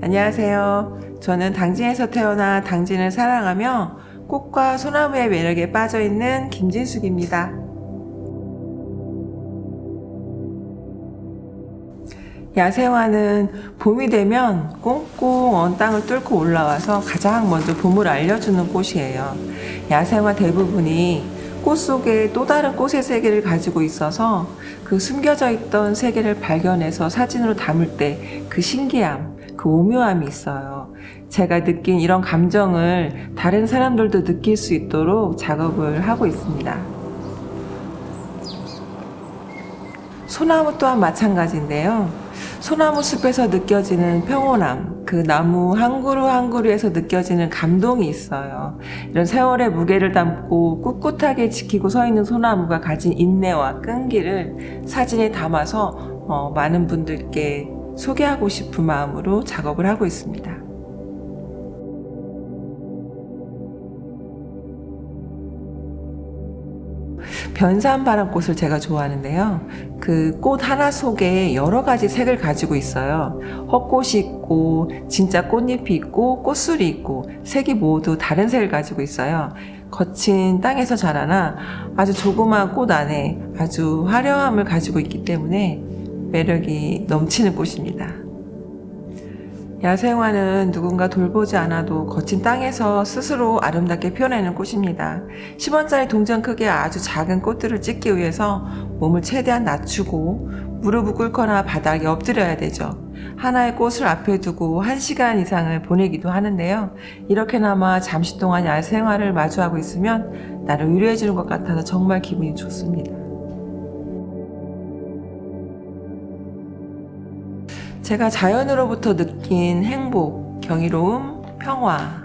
안녕하세요. 저는 당진에서 태어나 당진을 사랑하며 꽃과 소나무의 매력에 빠져 있는 김진숙입니다. 야생화는 봄이 되면 꽁꽁 언 땅을 뚫고 올라와서 가장 먼저 봄을 알려주는 꽃이에요. 야생화 대부분이 꽃 속에 또 다른 꽃의 세계를 가지고 있어서 그 숨겨져 있던 세계를 발견해서 사진으로 담을 때 그 신기함, 그 오묘함이 있어요. 제가 느낀 이런 감정을 다른 사람들도 느낄 수 있도록 작업을 하고 있습니다. 소나무 또한 마찬가지인데요. 소나무 숲에서 느껴지는 평온함, 그 나무 한 그루 한 그루에서 느껴지는 감동이 있어요. 이런 세월의 무게를 담고 꿋꿋하게 지키고 서 있는 소나무가 가진 인내와 끈기를 사진에 담아서 어, 많은 분들께 소개하고 싶은 마음으로 작업을 하고 있습니다. 변산바람꽃을 제가 좋아하는데요. 그 꽃 하나 속에 여러 가지 색을 가지고 있어요. 헛꽃이 있고, 진짜 꽃잎이 있고, 꽃술이 있고, 색이 모두 다른 색을 가지고 있어요. 거친 땅에서 자라나 아주 조그마한 꽃 안에 아주 화려함을 가지고 있기 때문에 매력이 넘치는 꽃입니다. 야생화는 누군가 돌보지 않아도 거친 땅에서 스스로 아름답게 피어내는 꽃입니다. 10원짜리 동전 크기의 아주 작은 꽃들을 찍기 위해서 몸을 최대한 낮추고 무릎을 꿇거나 바닥에 엎드려야 되죠. 하나의 꽃을 앞에 두고 1시간 이상을 보내기도 하는데요. 이렇게나마 잠시 동안 야생화를 마주하고 있으면 나를 위로해 주는 것 같아서 정말 기분이 좋습니다. 제가 자연으로부터 느낀 행복, 경이로움, 평화,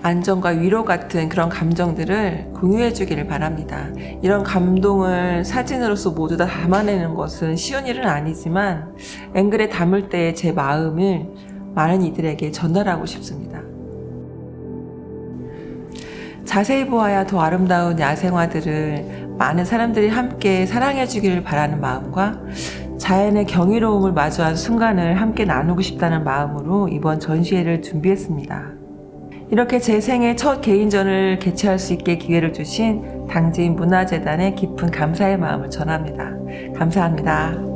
안정과 위로 같은 그런 감정들을 공유해 주기를 바랍니다. 이런 감동을 사진으로서 모두 다 담아내는 것은 쉬운 일은 아니지만 앵글에 담을 때제 마음을 많은 이들에게 전달하고 싶습니다. 자세히 보아야 더 아름다운 야생화들을 많은 사람들이 함께 사랑해 주기를 바라는 마음과 자연의 경이로움을 마주한 순간을 함께 나누고 싶다는 마음으로 이번 전시회를 준비했습니다. 이렇게 제 생애 첫 개인전을 개최할 수 있게 기회를 주신 당진 문화재단에 깊은 감사의 마음을 전합니다. 감사합니다.